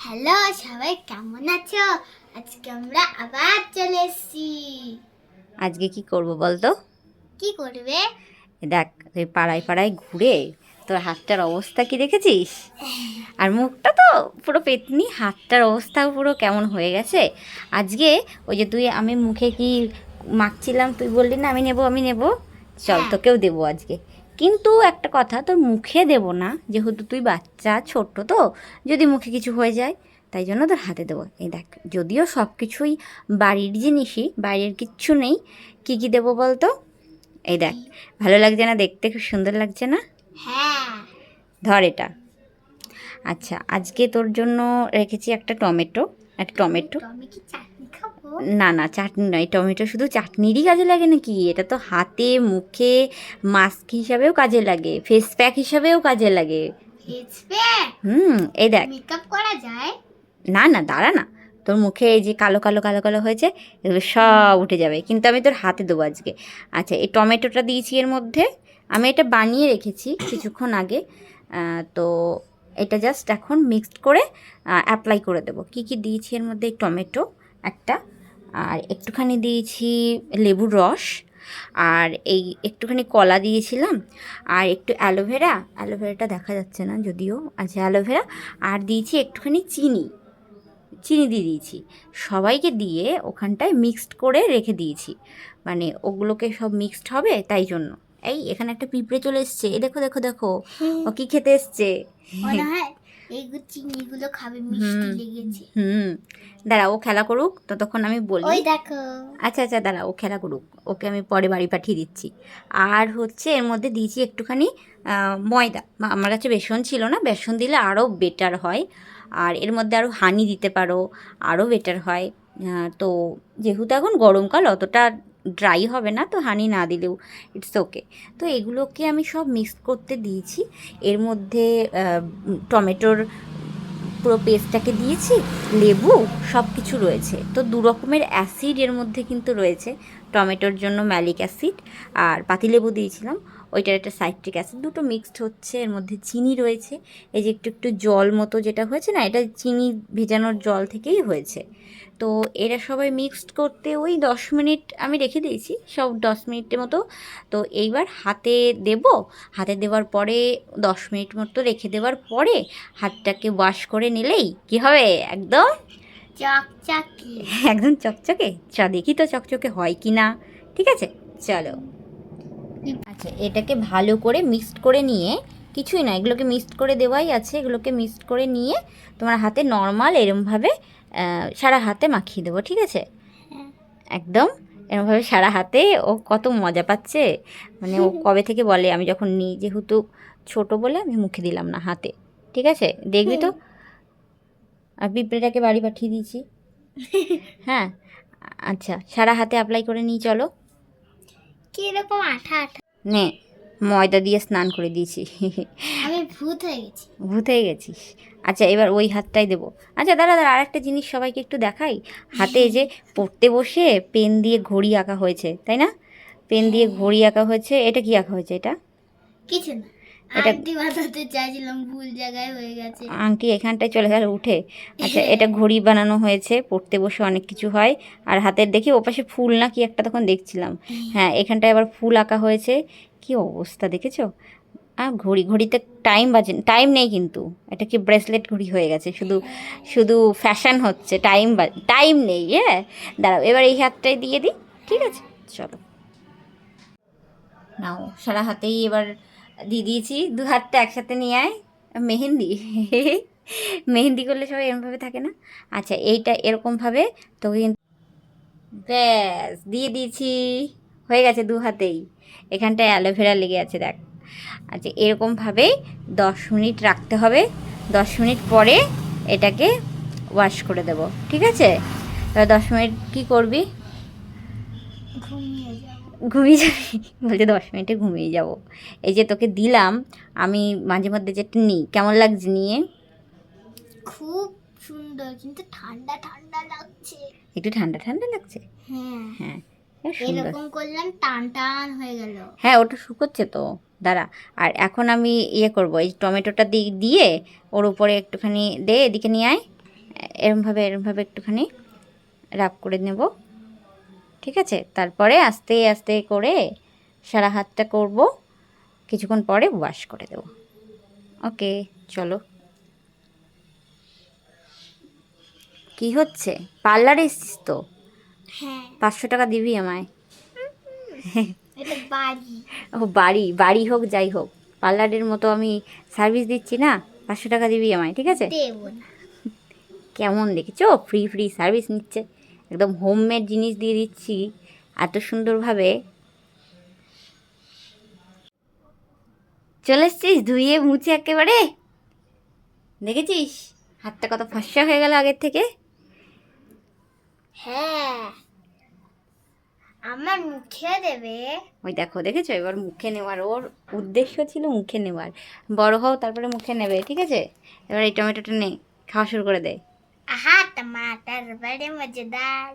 Hello সবাই কেমন আছো? আজকে আমরা আবার চলে এসেছি। আজকে কি করব বলতো? কি করবে? দেখ তুই পাড়ায় পাড়ায় ঘুরে তোর হাতটার অবস্থা কি দেখেছিস? আর মুখটা তো পুরো পেতনি হাতটার অবস্থাও পুরো কেমন হয়ে গেছে? আজকে ওই যে তুই আমি মুখে কি মাখছিলাম তুই বললি না আমি নেব আমি নেব। চল হ্যাঁ। তোকেও দেবো আজকে। কিন্তু একটা কথা তোর মুখে দেব না যেহেতু তুই বাচ্চা ছোট্ট তো যদি মুখে কিছু হয়ে যায় তাই জন্য তোর হাতে দেবো। এই দেখ যদিও সব কিছুই বাড়ির জিনিসই বাইরের কিচ্ছু নেই কি কি দেবো বলতো? এই দেখ ভালো লাগছে না দেখতে খুব সুন্দর লাগছে না? হ্যাঁ। ধর এটা। আচ্ছা আজকে তোর জন্য রেখেছি একটা টমেটো একটা টমেটো। না না চাটনি নয় টমেটো শুধু চাটনিরই কাজে লাগে নাকি? এটা তো হাতে মুখে মাস্ক হিসাবেও কাজে লাগে ফেস প্যাক হিসাবেও কাজে লাগে। ফেস প্যাক হুম এই দেখ। মেকআপ করা যায়? না না দাঁড়া না। তোর মুখে এই যে কালো কালো কালো কালো হয়েছে এগুলো সব উঠে যাবে। কিন্তু আমি তোর হাতে দেবো আজকে। আচ্ছা এই টমেটোটা দিয়েছি এর মধ্যে। আমি এটা বানিয়ে রেখেছি কিছুক্ষণ আগে। তো এটা জাস্ট এখন মিক্সড করে অ্যাপ্লাই করে দেবো। কি কি দিয়েছি এর মধ্যে? এই টমেটো একটা। আর একটুখানি দিয়েছি লেবুর রস আর এই একটুখানি কলা দিয়েছিলাম আর একটু অ্যালোভেরা অ্যালোভেরাটা দেখা যাচ্ছে না যদিও আছে অ্যালোভেরা আর দিয়েছি একটুখানি চিনি চিনি দিয়ে দিয়েছি। সবাইকে দিয়ে ওখানটায় মিক্সড করে রেখে দিয়েছি মানে ওগুলোকে সব মিক্সড হবে তাই জন্য। এই এখানে একটা পিঁপড়ে চলে এসছে এই দেখো দেখো দেখো ও কি খেতে এসছে? চিনিগুলো খাবে মিষ্টি হুম। লেগেছে। হুম। দাঁড়া ও খেলা করুক ততক্ষণ আমি বলি। ওই দেখো। আচ্ছা আচ্ছা দাঁড়া ও খেলা করুক। ওকে আমি পরে বাড়ি পাঠিয়ে দিচ্ছি। আর হচ্ছে এর মধ্যে দিয়েছি একটুখানি ময়দা। আমার কাছে বেসন ছিল না বেসন দিলে আরও বেটার হয়। আর এর মধ্যে আরও হানি দিতে পারো আরও বেটার হয়। তো যেহেতু এখন গরমকাল অতটা ড্রাই হবে না, তো হানি না দিলেও ইটস ওকে তো এগুলোকে আমি সব মিক্স করতে দিয়েছি। এর মধ্যে টমেটোর পুরো পেস্টটাকে দিয়েছি, লেবু সব কিছু রয়েছে। তো দু রকমের অ্যাসিড এর মধ্যে কিন্তু রয়েছে, টমেটোর জন্য ম্যালিক অ্যাসিড আর পাতিলেবু দিয়েছিলাম। ওইটার একটা সাইট্রিক অ্যাসিড দুটো মিক্সড হচ্ছে এর মধ্যে চিনি রয়েছে। এই যে একটু একটু জল মতো যেটা হয়েছে না এটা চিনি ভেজানোর জল থেকেই হয়েছে। তো এরা সবাই মিক্সড করতে ওই দশ মিনিট আমি রেখে দিয়েছি সব দশ মিনিটের মতো। তো এইবার হাতে দেব। হাতে দেওয়ার পরে দশ মিনিট মতো রেখে দেওয়ার পরে হাতটাকে ওয়াশ করে নিলেই কি হবে? একদম? চকচকে। একদম চকচকে? চা দেখি তো চকচকে হয় কি না ঠিক আছে? চলো। আচ্ছা এটাকে ভালো করে মিক্সড করে নিয়ে কিছুই না এগুলোকে মিক্সড করে দেওয়াই আছে এগুলোকে মিক্সড করে নিয়ে তোমার হাতে নর্মাল এরমভাবে সারা হাতে মাখিয়ে দেবো ঠিক আছে? হ্যাঁ। একদম এরমভাবে সারা হাতে ও কত মজা পাচ্ছে। মানে ও কবে থেকে বলে আমি যখন নিই যেহেতু ছোট বলে আমি মুখে দিলাম না হাতে ঠিক আছে? দেখবি তো? আর পিঁপড়েটাকে বাড়ি পাঠিয়ে দিয়েছি। হ্যাঁ আচ্ছা সারা হাতে অ্যাপ্লাই করে নিই চলো। কীরকম আঠা আঠা? নে ময়দা দিয়ে স্নান করে দিয়েছি। আমি ভূত হয়ে গেছি। ভূত হয়ে গেছিস আচ্ছা এবার ওই হাতটাই দেবো। আচ্ছা দাঁড়া দাঁড়া আরেকটা জিনিস সবাইকে একটু দেখাই। হাতে এই যে পড়তে বসে পেন দিয়ে ঘড়ি আঁকা হয়েছে তাই না? পেন দিয়ে ঘড়ি আঁকা হয়েছে এটা কি আঁকা হয়েছে এটা? কিছু না। এটা- আংটি বাঁধাতে চাইছিলাম ভুল জায়গায় হয়ে গেছে। আংটি এখানটায় চলে গেল উঠে। আচ্ছা এটা ঘড়ি বানানো হয়েছে পড়তে বসে অনেক কিছু হয়। আর হাতের দেখি ওপাশে ফুল না কি একটা তখন দেখছিলাম। হ্যাঁ। এখানটায় আবার ফুল আঁকা হয়েছে। কি অবস্থা দেখেছ? আর ঘড়ি ঘড়িতে টাইম বাজে টাইম নেই কিন্তু। এটা কি ব্রেসলেট ঘড়ি হয়ে গেছে শুধু শুধু ফ্যাশন হচ্ছে টাইম টাইম নেই হ্যাঁ। দাঁড়াও এবার এই হাতটাই দিয়ে দিই ঠিক আছে? চলো। নাও সারা হাতেই এবার দিয়ে দিয়েছি, দু হাতটা একসাথে নিয়ে আয়। মেহেন্দি মেহেন্দি করলে সবাই এরকমভাবে থাকে না? আচ্ছা এইটা এরকমভাবে তোকে কিন্তু ব্যাস, দিয়ে দিয়েছি। হয়ে গেছে দু হাতেই। এখানটায় অ্যালোভেরা লেগে আছে, দেখ। আচ্ছা এরকমভাবেই দশ মিনিট রাখতে হবে। দশ মিনিট পরে এটাকে ওয়াশ করে দেব, ঠিক আছে? দশ মিনিট কী করবি? ঘুমিয়ে যাব। ঘুমিয়ে যাবি? বলছে দশ মিনিটে ঘুমিয়ে যাব। এই যে তোকে দিলাম আমি মাঝে মধ্যে যেটা নিই কেমন লাগছে নিয়ে? খুব সুন্দর কিন্তু ঠান্ডা ঠান্ডা লাগছে। একটু ঠান্ডা ঠান্ডা লাগছে? হ্যাঁ। হ্যাঁ এরকম করলাম টান টান হয়ে গেল। হ্যাঁ ওটা শুকোচ্ছে তো। দাঁড়া আর এখন আমি ইয়ে করব এই টমেটোটা দিয়ে ওর উপরে একটুখানি দে এদিকে নিয়ে আয়। এরমভাবে এরমভাবে একটুখানি রাব করে নেব। ঠিক আছে? তারপরে আস্তে আস্তে করে সারা হাতটা করব। কিছুক্ষণ পরে ওয়াশ করে দেব। ওকে চলো। কি হচ্ছে? পার্লারে এসছিস তো? হ্যাঁ। পাঁচশো টাকা দিবি আমায়। ও বাড়ি বাড়ি হোক যাই হোক। পার্লারের মতো আমি সার্ভিস দিচ্ছি না পাঁচশো টাকা দিবি আমায় ঠিক আছে? কেমন দেখেছ? ফ্রি ফ্রি সার্ভিস নিচ্ছে। একদম হোমমেড জিনিস দিয়ে দিচ্ছি। এত সুন্দরভাবে। চলে এসছিস? ধুয়ে মুছে একেবারে? দেখেছিস? হাতটা কত ফর্সা হয়ে গেল আগের থেকে? হ্যাঁ। আমার মুখে দেবে। ওই দেখো দেখেছ? এবার মুখে নেওয়ার। ওর উদ্দেশ্য ছিল মুখে নেওয়ার। বড় হও তারপরে মুখে নেবে ঠিক আছে? এবার এই টমেটোটা নে খাওয়া শুরু করে দে। আহা টমাটার বড়ে মজেদার